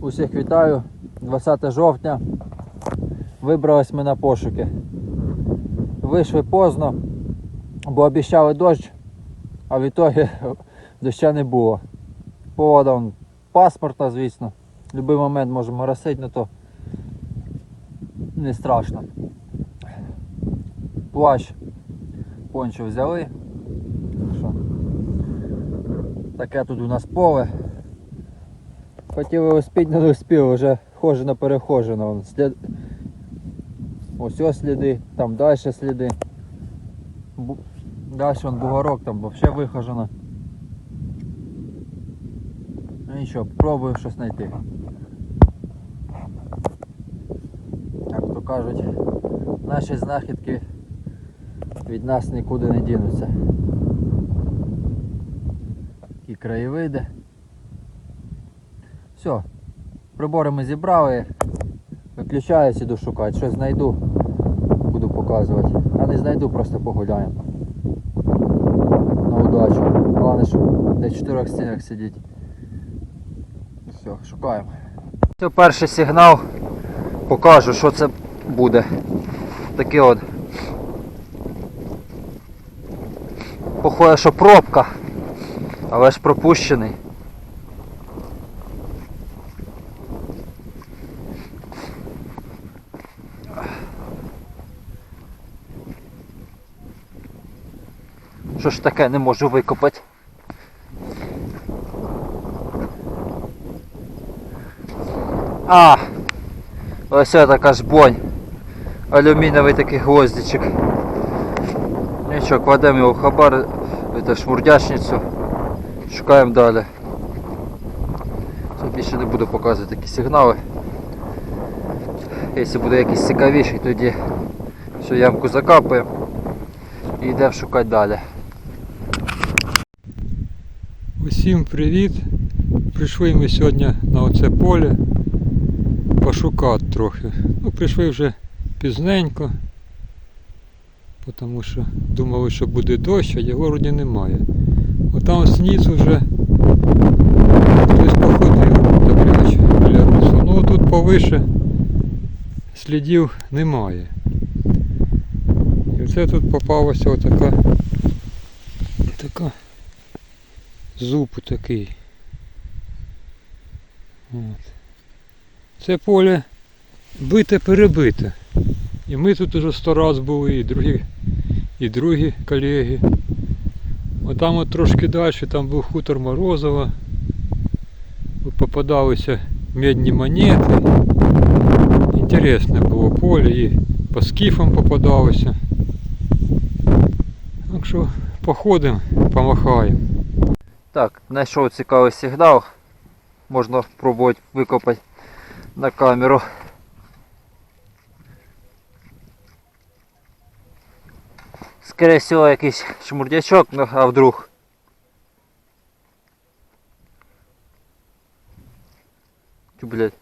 Усіх вітаю. 20 жовтня. Вибрались ми на пошуки. Вийшли поздно, бо обіцяли дощ, а в ітогі доща не було. Погода вон, паспортна, звісно. В будь-який момент може моросити, але то не страшно. Плащ пончо взяли. Таке тут у нас поле. Хотіли успіти, не успіли, вже хожено перехожено. Слід... Ось ось сліди, там далі сліди. Бу... Далі вон бугорок, там взагалі вихожено. Ну нічого, пробую щось знайти. Як то кажуть, наші знахідки від нас нікуди не дінуться. І краєвиди. Все, прибори ми зібрали. Виключаюсь, іду шукати. Щось знайду, буду показувати. А не знайду, просто погуляємо. На удачу. Головне, щоб в чотирьох стінах сидіти. Все, шукаємо. Це перший сигнал. Покажу, що це буде. Такий от. Похоже, що пробка, але ж пропущений. Що ж таке не можу викопати? А! Ось така ж бонь. Алюмінієвий такий гвоздичок. Нічого, кладемо його в хабар, це шмурдячницю. Шукаємо далі. Все, більше не буду показувати такі сигнали. Якщо буде якийсь цікавіший, тоді всю ямку закапаємо і йдемо шукати далі. Усім привіт! Прийшли ми сьогодні на оце поле пошукати трохи. Ну, прийшли вже пізненько, тому що думали, що буде дощ, а його вроді немає. Отам знизу вже хтось походив добряче біля. Ну тут повише слідів немає. І оце тут попалася отака така зуб такий. От. Це поле бите перебите. І ми тут уже сто раз були, і другі, і другі колеги. Отам от трошки далі, там був хутор Морозова. Попадалися медні монети. Інтересне було поле і по скіфам попадалося. Так що походимо, помахаємо. Так, знайшов цікавий сигнал. Можна спробувати викопати на камеру. Скорее всего якийсь шмурдячок, ну а вдруг. Тю, блядь.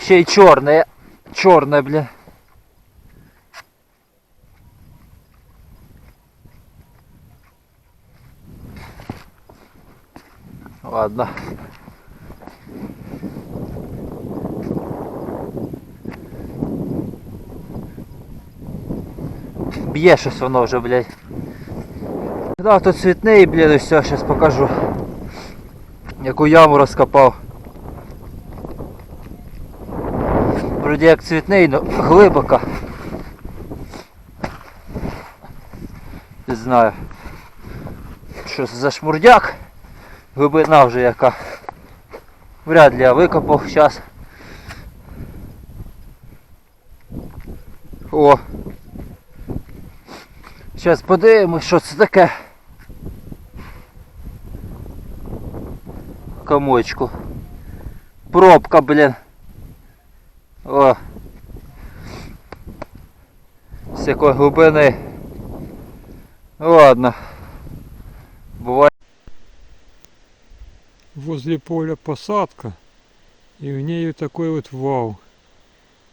Ще й чорне. Чорне, бля. Ладно. Б'є щось воно вже, блядь. Да, тут цвітний, блядь, і все, зараз покажу. Яку яму розкопав. Вроді як цвітний, но глибоко. Не знаю. Що це за шмурдяк? Глибина вже яка. Вряд ли я викопав зараз. О! Зараз подивимось, що це таке. Комочку. Пробка, блін. О. З якої глибини. Ладно. Буває. Возле поля посадка, и в ней такой вот вал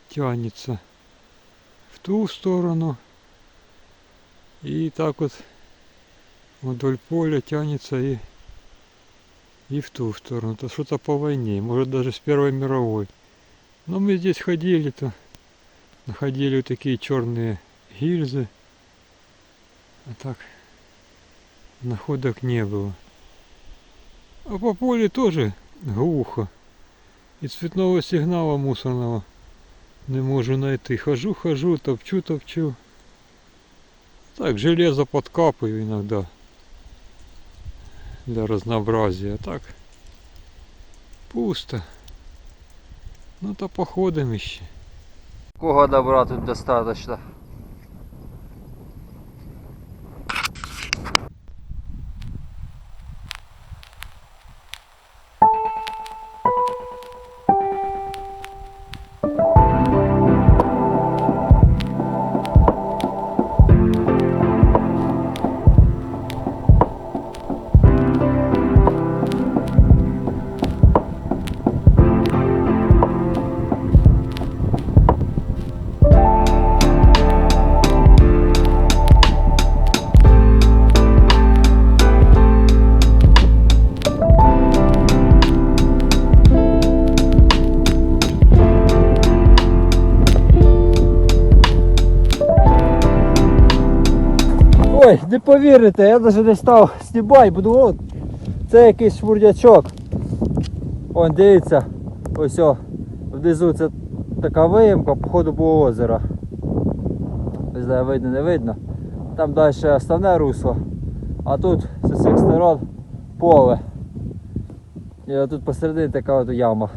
тянется в ту сторону, и так вот вдоль поля тянется и и в ту сторону. Это что-то по войне, может даже с Первой мировой. Но мы здесь ходили, то находили вот такие черные гильзы. А так находок не было. А по полю тоже глухо. И цветного сигнала мусорного не можу знайти. Хожу, хожу, топчу, топчу. Так, железо подкапываю иногда. Для разнообразия. Так пусто. Ну то походим еще. Кого добра тут достаточно? Bye. Ой, не повірите, я навіть не став знімати, буду от. Це якийсь шмурдячок. Вон, дивіться, ось о, внизу це така виїмка, походу було озеро. Не знаю, видно, не видно. Там далі основне русло. А тут з усіх сторон поле. І тут посередині така от яма.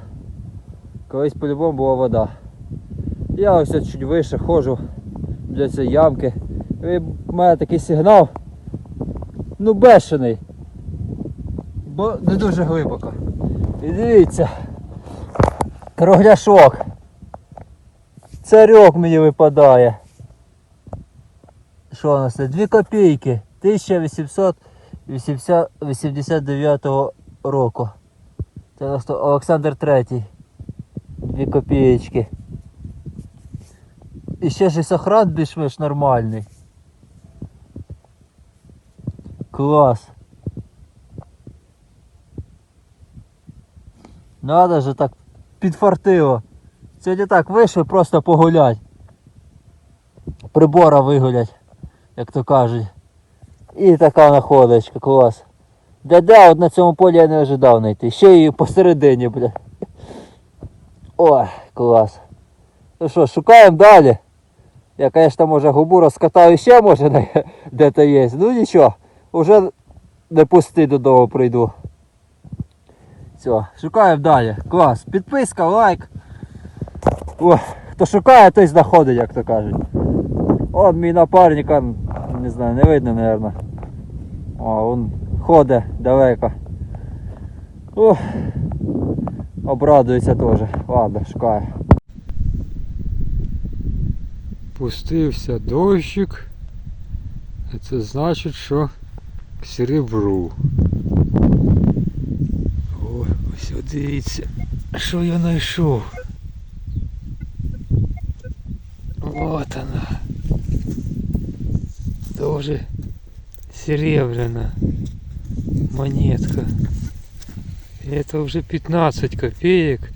Колись по-любому була вода. Я ось чуть вище ходжу для цієї ямки. І в мене такий сигнал. Ну бешений. Бо не дуже глибоко. І дивіться. Кругляшок. Царьок мені випадає. Що у нас це? 2 копійки. 1889 року. Це у нас Олександр III. 2 копієчки. І ще ж і сохран більш-менш нормальний. Клас. Надо же так підфартило. Сьогодні так вийшли просто погулять. Прибора вигулять, як то кажуть. І така находочка, клас. Де-де, от на цьому полі я не ожидав знайти. Ще її посередині, бля. Ой, клас. Ну що, шукаємо далі. Я, конечно, може губу розкатаю ще, може, де- де-то є. Ну нічого, вже не пусти додому прийду. Все, шукаємо далі. Клас. Підписка, лайк. О, хто шукає, той знаходить, як то кажуть. От мій напарник, не знаю, не видно, мабуть. О, він ходить далеко. О, обрадується теж. Ладно, шукаю. Пустився дощик. Це значить, що к серебру. О, ось дивіться, що я знайшов. Вот она. Тоже серебряная монетка. Это уже 15 копеек.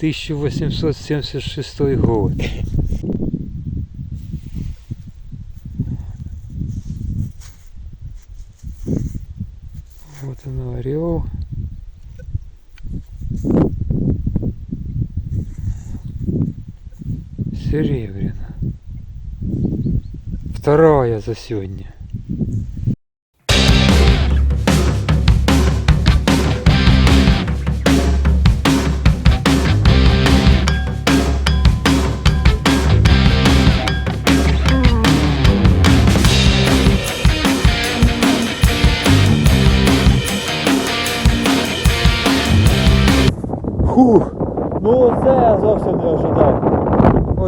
1876 год. Оно, орел. Серебряно. Вторая за сегодня.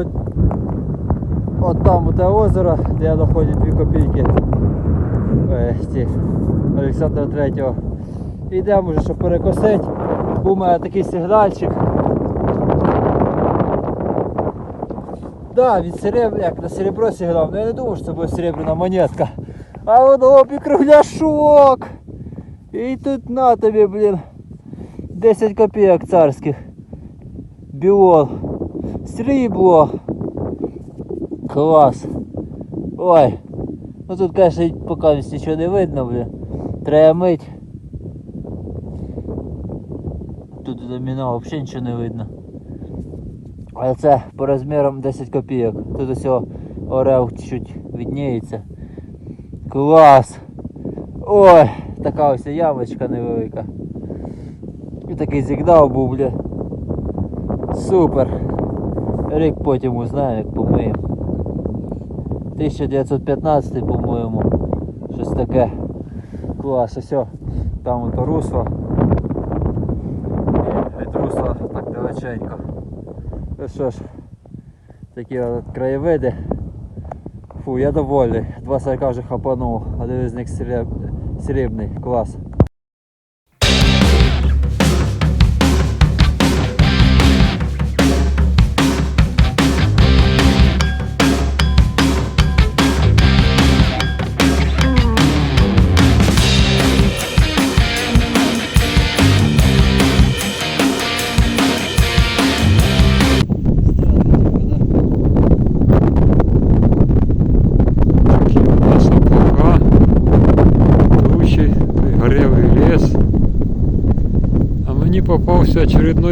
От, от там те озеро, де я 2 копійки е, ці, Олександра Третього. Йдемо вже, щоб перекосити. Був у мене такий сигнальчик. Да, від серебра, як на серебро сигнал, ну я не думав, що це буде серебряна монетка. А воно обі кругляшок. І тут на тобі, блін. 10 копійок царських. Біол. Срібло. Клас. Ой. Ну тут, конечно, поки нічого не видно, блін. Треба мить. Тут доміно взагалі нічого не видно. Але це по розмірам 10 копійок. Тут ось орел чуть відніється. Клас! Ой, така ось ямочка невелика. І такий зігдав був, бля. Супер. Рік потім узнаємо, як помиємо. 1915, по-моєму. Щось таке. Клас, ось. Там ото русло. І від русла так далеченько. Ну що ж, такі от краєвиди. Фу, я довольний. Два сорка вже хапанув, один із них сріб... срібний. Клас.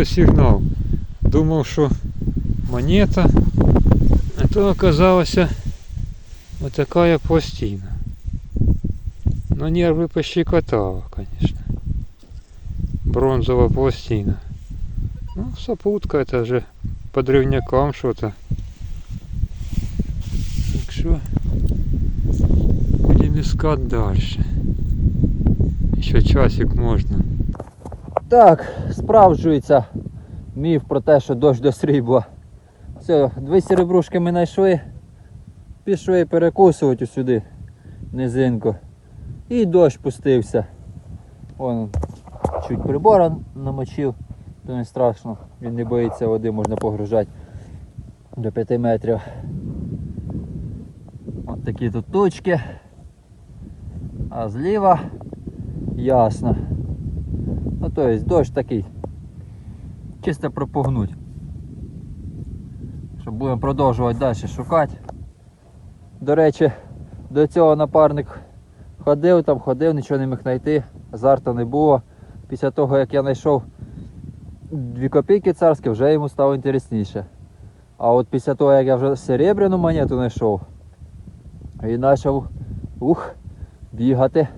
Очередной сигнал. Думав, що монета, а то оказалася вот такая пластина. Но нервы пощекотала, конечно. Бронзовая пластина. Ну, сопутка это же по древнякам что-то. Так что будем искать дальше. Еще часик можно. Так, справджується міф про те, що дощ до срібла. Все, дві серебрушки ми знайшли. Пішли перекусувати сюди низинку. І дощ пустився. Вон чуть прибора намочив, то не страшно. Він не боїться води, можна погружати до 5 метрів. От такі тут точки. А зліва ясно. Ну то есть дощ такий. Чисто пропугнуть. Що будемо продовжувати далі шукати. До речі, до цього напарник ходив там, ходив, нічого не міг знайти, азарту не було. Після того як я знайшов дві копійки царські, вже йому стало інтересніше. А от після того як я вже серебряну монету знайшов, він почав ух, бігати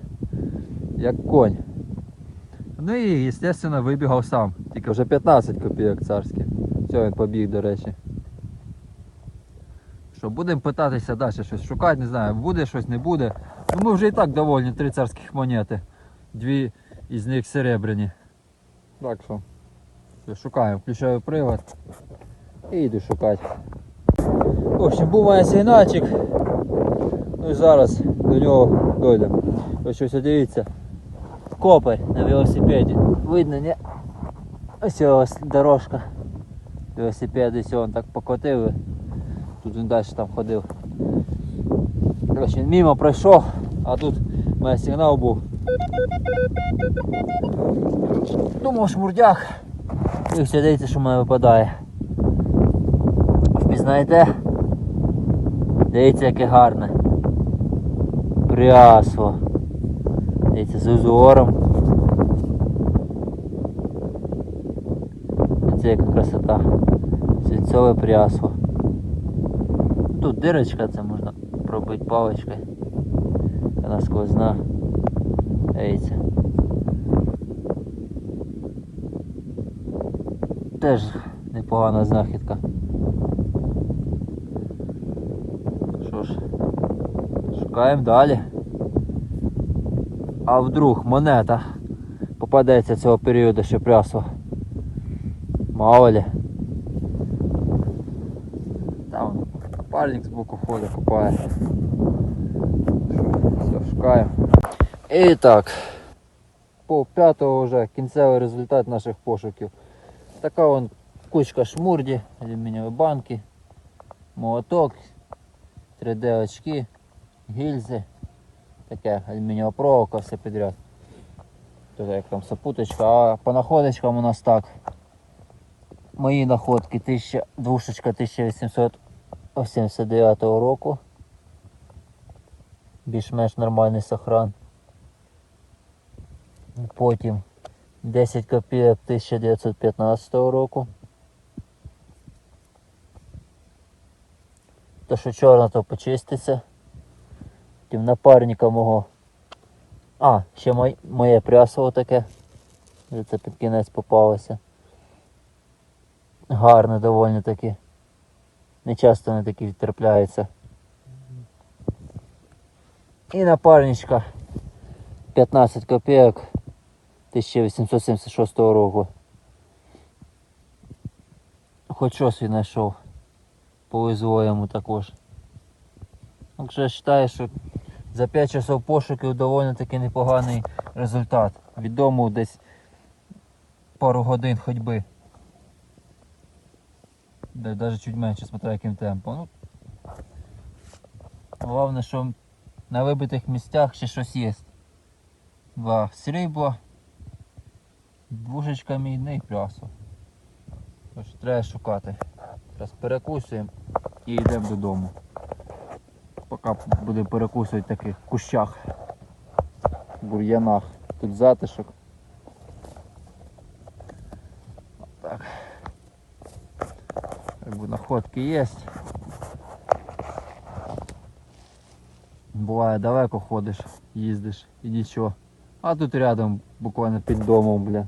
як конь. Ну і, звісно, вибігав сам. Тільки вже 15 копійок царських. Все, він побіг, до речі. Що, будемо питатися далі щось шукати, не знаю, буде щось, не буде. Ну ми вже і так довольні, три царських монети. Дві із них серебряні. Так що. Шукаємо, включаю привод і йду шукати. В общем, був моя сигнальчик. Ну і зараз до нього дойдемо. Ось щось дивіться. Копарь на велосипеді. Видно, не? Ось ось дорожка. Ось он так покотили. Тут він далі там ходив. Короче, він мимо пройшов, а тут мене сигнал був. Думав шмурдяк. І все дивіться, що в мене випадає. Впізнаєте? Дивіться, яке гарне. Прясло. Дивіться, з узором. Це яка красота. Свинцове прясло. Тут дирочка, це можна пробити паличкою. Вона сквозна. Дивіться. Теж непогана знахідка. Що ж, шукаємо далі. А вдруг монета попадеться цього періоду ще прясла. Мало ли. Там напарник збоку ходить, купає. Все, шукаємо. І так. По п'ятого вже кінцевий результат наших пошуків. Така вон кучка шмурді, алюмінієві банки, молоток, 3D очки, гільзи, таке алюмінієва проволока, все підряд. Тут як там сопуточка, а по находочкам у нас так. Мої находки 1000, двушечка 1889 року. Більш-менш нормальний сохран. Потім 10 копійок 1915 року. То, що чорно, то почиститься. Потім напарника мого. А, ще мой, моє прясово таке. Це під кінець попалося. Гарне доволі таки. Не часто вони такі відтрапляються. І напарничка 15 копійок 1876 року. Хоч щось він знайшов. Повезло йому також. Так я вважаю, що за 5 часов пошуків доволі таки непоганий результат. Від дому десь пару годин ходьби. Навіть чуть менше, смотря яким темпом. Ну, головне, що на вибитих місцях ще щось є. Два срібла, двушечка мідний і прясо. Тож треба шукати. Зараз перекусуємо і йдемо додому. Поки будемо перекусувати таких кущах, бур'янах. Тут затишок. Так. Бы находки є. Буває далеко ходиш, їздиш і нічого. А тут рядом, буквально під домом, бля.